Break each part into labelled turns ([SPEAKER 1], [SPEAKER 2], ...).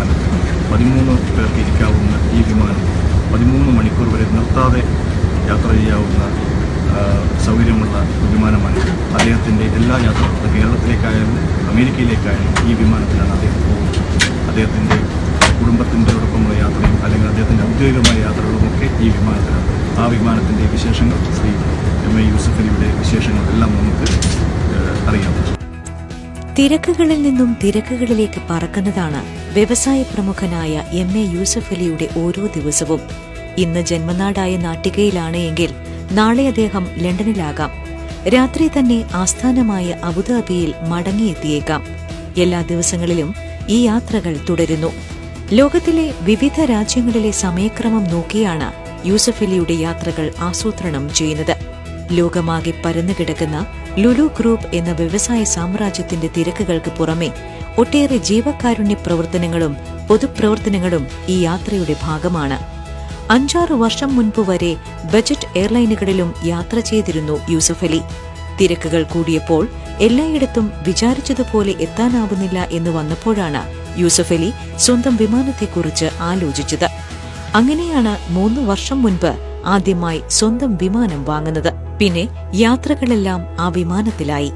[SPEAKER 1] വിമാനം. പതിമൂന്ന് പേർക്ക് ഇരിക്കാവുന്ന ഈ വിമാനം പതിമൂന്ന് മണിക്കൂർ വരെ നിർത്താതെ യാത്ര ചെയ്യാവുന്ന സൗകര്യമുള്ള വിമാനമാണ് അദ്ദേഹത്തിന്റെ എല്ലാ യാത്രകളും. കേരളത്തിലേക്കായാലും അമേരിക്കയിലേക്കായാലും ഈ വിമാനത്തിലാണ് അദ്ദേഹം പോകുന്നത്. അദ്ദേഹത്തിന്റെ കുടുംബത്തിന്റെയോടൊപ്പമുള്ള യാത്രയും അല്ലെങ്കിൽ അദ്ദേഹത്തിന്റെ ഔദ്യോഗികമായ യാത്രകളുമൊക്കെ ഈ വിമാനത്തിലാണ്. ആ വിമാനത്തിന്റെ വിശേഷങ്ങൾ ശ്രീ എം എ യൂസഫലിയുടെ വിശേഷങ്ങളെല്ലാം നമുക്ക് അറിയാം.
[SPEAKER 2] തിരക്കുകളിൽ നിന്നും തിരക്കുകളിലേക്ക് പറക്കുന്നതാണ് വ്യവസായ പ്രമുഖനായ എം എ യൂസഫ് അലിയുടെ ഓരോ ദിവസവും ഇന്ന് ജന്മനാടായ നാട്ടികയിലാണ് എങ്കിൽ നാളെ അദ്ദേഹം ലണ്ടനിലാകാം. രാത്രി തന്നെ ആസ്ഥാനമായ അബുദാബിയിൽ മടങ്ങിയെത്തിയേക്കാം. എല്ലാ ദിവസങ്ങളിലും ഈ യാത്രകൾ തുടരുന്നു. ലോകത്തിലെ വിവിധ രാജ്യങ്ങളിലെ സമയക്രമം നോക്കിയാണ് യൂസഫലിയുടെ യാത്രകൾ ആസൂത്രണം ചെയ്യുന്നത്. ലോകമാകെ പരന്നുകിടക്കുന്ന ലുലു ഗ്രൂപ്പ് എന്ന വ്യവസായ സാമ്രാജ്യത്തിന്റെ തിരക്കുകൾക്ക് പുറമെ ഒട്ടേറെ ജീവകാരുണ്യ പ്രവർത്തനങ്ങളും പൊതുപ്രവർത്തനങ്ങളും ഈ യാത്രയുടെ ഭാഗമാണ്. അഞ്ചാറ് വർഷം മുൻപ് വരെ ബജറ്റ് എയർലൈനുകളിലും യാത്ര ചെയ്തിരുന്നു യൂസഫ് അലി. തിരക്കുകൾ കൂടിയപ്പോൾ എല്ലായിടത്തും വിചാരിച്ചതുപോലെ എത്താനാവുന്നില്ല എന്ന് വന്നപ്പോഴാണ് യൂസഫ് അലി സ്വന്തം വിമാനത്തെക്കുറിച്ച് ആലോചിച്ചത്. അങ്ങനെയാണ് മൂന്ന് വർഷം മുൻപ് ആദ്യമായി സ്വന്തം വിമാനം വാങ്ങുന്നത്. പിന്നെ യാത്രകളെല്ലാം ആ വിമാനത്തിലായി.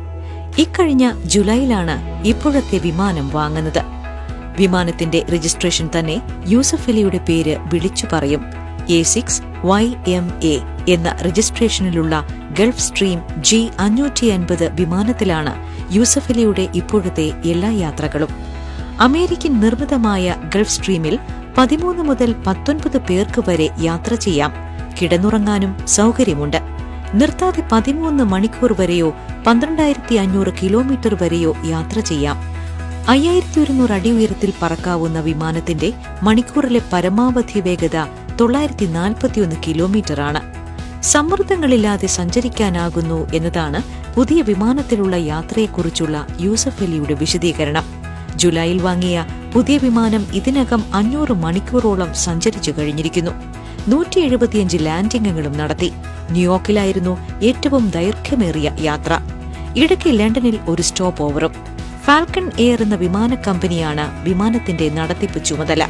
[SPEAKER 2] ഇക്കഴിഞ്ഞ ജൂലൈയിലാണ് ഇപ്പോഴത്തെ വിമാനം വാങ്ങുന്നത്. വിമാനത്തിന്റെ രജിസ്ട്രേഷൻ തന്നെ യൂസഫ് അലിയുടെ പേര് വിളിച്ചു പറയും. A six Y M A എന്ന രജിസ്ട്രേഷനിലുള്ള ഗൾഫ് സ്ട്രീം ജി അഞ്ഞൂറ്റി അൻപത് വിമാനത്തിലാണ് യൂസഫ് അലിയുടെ ഇപ്പോഴത്തെ എല്ലാ യാത്രകളും. അമേരിക്കൻ നിർമ്മിതമായ ഗൾഫ് സ്ട്രീമിൽ പതിമൂന്ന് മുതൽ പത്തൊൻപത് പേർക്ക് വരെ യാത്ര ചെയ്യാം. കിടന്നുറങ്ങാനും സൗകര്യമുണ്ട്. നിർത്താതെ പതിമൂന്ന് മണിക്കൂർ വരെയോ പന്ത്രണ്ടായിരത്തി അഞ്ഞൂറ് കിലോമീറ്റർ വരെയോ യാത്ര ചെയ്യാം. അയ്യായിരത്തി ഒരുന്നൂറ് അടി ഉയരത്തിൽ പറക്കാവുന്ന വിമാനത്തിന്റെ മണിക്കൂറിലെ പരമാവധി വേഗത തൊള്ളായിരത്തി നാൽപ്പത്തിയൊന്ന് കിലോമീറ്ററാണ്. സമ്മർദ്ദങ്ങളില്ലാതെ സഞ്ചരിക്കാനാകുന്നു എന്നതാണ് പുതിയ വിമാനത്തിലുള്ള യാത്രയെക്കുറിച്ചുള്ള യൂസഫ് അലിയുടെ വിശദീകരണം. ജൂലൈയിൽ വാങ്ങിയ പുതിയ വിമാനം ഇതിനകം അഞ്ഞൂറ് മണിക്കൂറോളം സഞ്ചരിച്ചു കഴിഞ്ഞിരിക്കുന്നു. നൂറ്റി എഴുപത്തിയഞ്ച് ലാൻഡിംഗുകളും നടത്തി. ന്യൂയോർക്കിലായിരുന്നു ഏറ്റവും ദൈർഘ്യമേറിയ യാത്ര. ഇടയ്ക്ക് ലണ്ടനിൽ ഒരു സ്റ്റോപ്പ് ഓവറും. ഫാൽക്കൺ എയർ എന്ന വിമാന കമ്പനിയാണ് വിമാനത്തിന്റെ നടത്തിപ്പ് ചുമതല.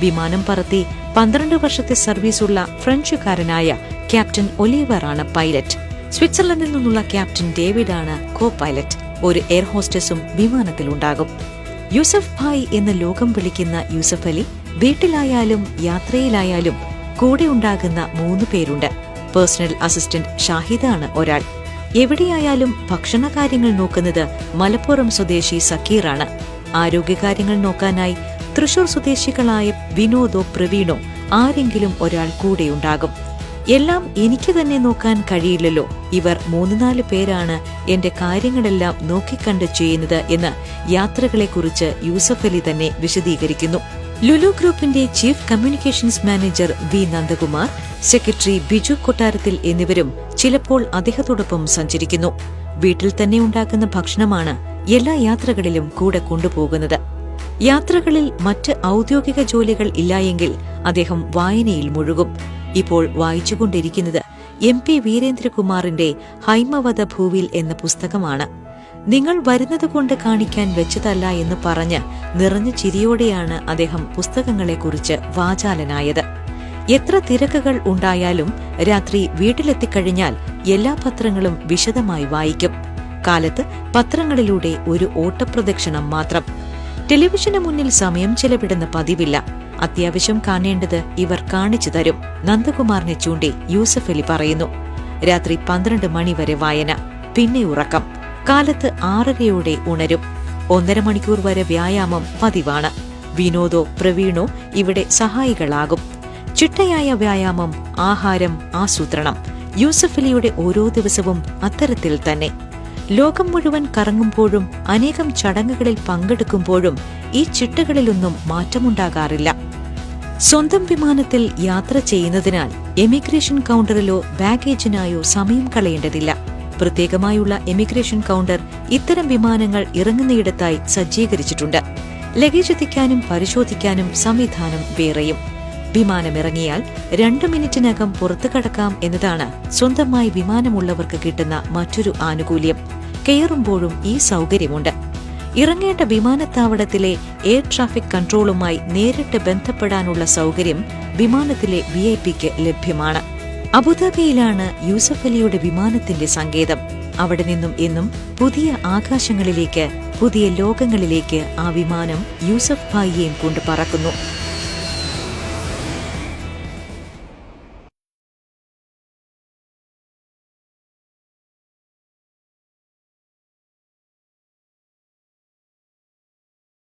[SPEAKER 2] വിമാനം പറത്തി പന്ത്രണ്ട് വർഷത്തെ സർവീസുള്ള ഫ്രഞ്ചുകാരനായ ക്യാപ്റ്റൻ ഒലീവറാണ് പൈലറ്റ്. സ്വിറ്റ്സർലൻഡിൽ നിന്നുള്ള ക്യാപ്റ്റൻ ഡേവിഡ് ആണ് കോ പൈലറ്റ് ഒരു എയർ ഹോസ്റ്റസും വിമാനത്തിലുണ്ടാകും. യൂസഫ് ഭായ് എന്ന് ലോകം വിളിക്കുന്ന യൂസഫ് അലി വീട്ടിലായാലും യാത്രയിലായാലും കൂടെ ഉണ്ടാകുന്ന മൂന്ന് പേരുണ്ട്. പേഴ്സണൽ അസിസ്റ്റന്റ് ഷാഹിദാണ് ഒരാൾ. എവിടെയായാലും ഭക്ഷണകാര്യങ്ങൾ നോക്കുന്നത് മലപ്പുറം സ്വദേശി സക്കീറാണ്. ആരോഗ്യകാര്യങ്ങൾ നോക്കാനായി തൃശൂർ സ്വദേശികളായ വിനോദോ പ്രവീണോ ആരെങ്കിലും ഒരാൾ കൂടെ ഉണ്ടാകും എല്ലാം എനിക്ക് തന്നെ നോക്കാൻ കഴിയില്ലല്ലോ. ഇവർ മൂന്ന് നാല് പേരാണ് എന്റെ കാര്യങ്ങളെല്ലാം നോക്കിക്കണ്ട് ചെയ്യുന്നത് എന്ന് യാത്രകളെക്കുറിച്ച് യൂസഫ് അലി തന്നെ വിശദീകരിക്കുന്നു. ലുലു ഗ്രൂപ്പിന്റെ chief communications manager V Nandakumar secretary Biju Kottarathil എന്നിവരും ചിലപ്പോൾ അദ്ദേഹത്തോടൊപ്പം സഞ്ചരിക്കുന്നു. വീട്ടിൽ തന്നെ ഉണ്ടാക്കുന്ന ഭക്ഷണമാണ് എല്ലാ യാത്രകളിലും കൂടെ കൊണ്ടുപോകുന്നത്. യാത്രകളിൽ മറ്റ് ഔദ്യോഗിക ജോലികൾ ഇല്ലായെങ്കിൽ അദ്ദേഹം വായനയിൽ മുഴുകും. ഇപ്പോൾ വായിച്ചുകൊണ്ടിരിക്കുന്നത് എം പി വീരേന്ദ്രകുമാറിന്റെ ഹൈമവധ ഭൂവിൽ എന്ന പുസ്തകമാണ്. നിങ്ങൾ വരുന്നത് കൊണ്ട് കാണിക്കാൻ വെച്ചതല്ല എന്ന് പറഞ്ഞ് നിറഞ്ഞ ചിരിയോടെയാണ് അദ്ദേഹം പുസ്തകങ്ങളെക്കുറിച്ച് വാചാലനായത്. എത്ര തിരക്കുകൾ ഉണ്ടായാലും രാത്രി വീട്ടിലെത്തിക്കഴിഞ്ഞാൽ എല്ലാ പത്രങ്ങളും വിശദമായി വായിക്കും. കാലത്ത് പത്രങ്ങളിലൂടെ ഒരു ഓട്ടപ്രദക്ഷിണം മാത്രം. ടെലിവിഷന് മുന്നിൽ സമയം ചെലവിടുന്ന പതിവില്ല. അത്യാവശ്യം കാണേണ്ടത് ഇവർ കാണിച്ചു തരും. നന്ദകുമാറിനെ ചൂണ്ടി യൂസഫ് പറയുന്നു. രാത്രി പന്ത്രണ്ട് മണിവരെ വായന. പിന്നെ ഉറക്കം. കാലത്ത് ആറരയോടെ ഉണരും. ഒന്നര മണിക്കൂർ വരെ വ്യായാമം പതിവാണ്. വിനോദോ പ്രവീണോ ഇവിടെ സഹായികളാകും. ചിട്ടയായ വ്യായാമം ആഹാരം ആസൂത്രണം. യൂസഫലിയുടെ ഓരോ ദിവസവും അത്തരത്തിൽ തന്നെ. ലോകം മുഴുവൻ കറങ്ങുമ്പോഴും അനേകം ചടങ്ങുകളിൽ പങ്കെടുക്കുമ്പോഴും ഈ ചിട്ടകളിലൊന്നും മാറ്റമുണ്ടാകാറില്ല. സ്വന്തം വിമാനത്തിൽ യാത്ര ചെയ്യുന്നതിനാൽ എമിഗ്രേഷൻ കൗണ്ടറിലോ ബാഗേജിനായോ സമയം കളയേണ്ടതില്ല. പ്രത്യേകമായുള്ള എമിഗ്രേഷൻ കൌണ്ടർ ഇത്തരം വിമാനങ്ങൾ ഇറങ്ങുന്നയിടത്തായി സജ്ജീകരിച്ചിട്ടുണ്ട്. ലഗേജ് എത്തിക്കാനും പരിശോധിക്കാനും സംവിധാനം വേറെയും. വിമാനമിറങ്ങിയാൽ രണ്ട് മിനിറ്റിനകം പുറത്തു കടക്കാം എന്നതാണ് സ്വന്തമായി വിമാനമുള്ളവർക്ക് കിട്ടുന്ന മറ്റൊരു ആനുകൂല്യം. കയറുമ്പോഴും ഈ സൗകര്യമുണ്ട്. ഇറങ്ങേണ്ട വിമാനത്താവളത്തിലെ എയർ ട്രാഫിക് കൺട്രോളുമായി നേരിട്ട് ബന്ധപ്പെടാനുള്ള സൗകര്യം വിമാനത്തിലെ വി ലഭ്യമാണ്. അബുദാബിയിലാണ് യൂസഫ് അലിയുടെ വിമാനത്തിന്റെ സങ്കേതം. അവിടെ നിന്നും എന്നും പുതിയ ആകാശങ്ങളിലേക്ക് പുതിയ ലോകങ്ങളിലേക്ക് ആ വിമാനം യൂസഫ് ഭായിയെയും കൊണ്ട് പറക്കുന്നു.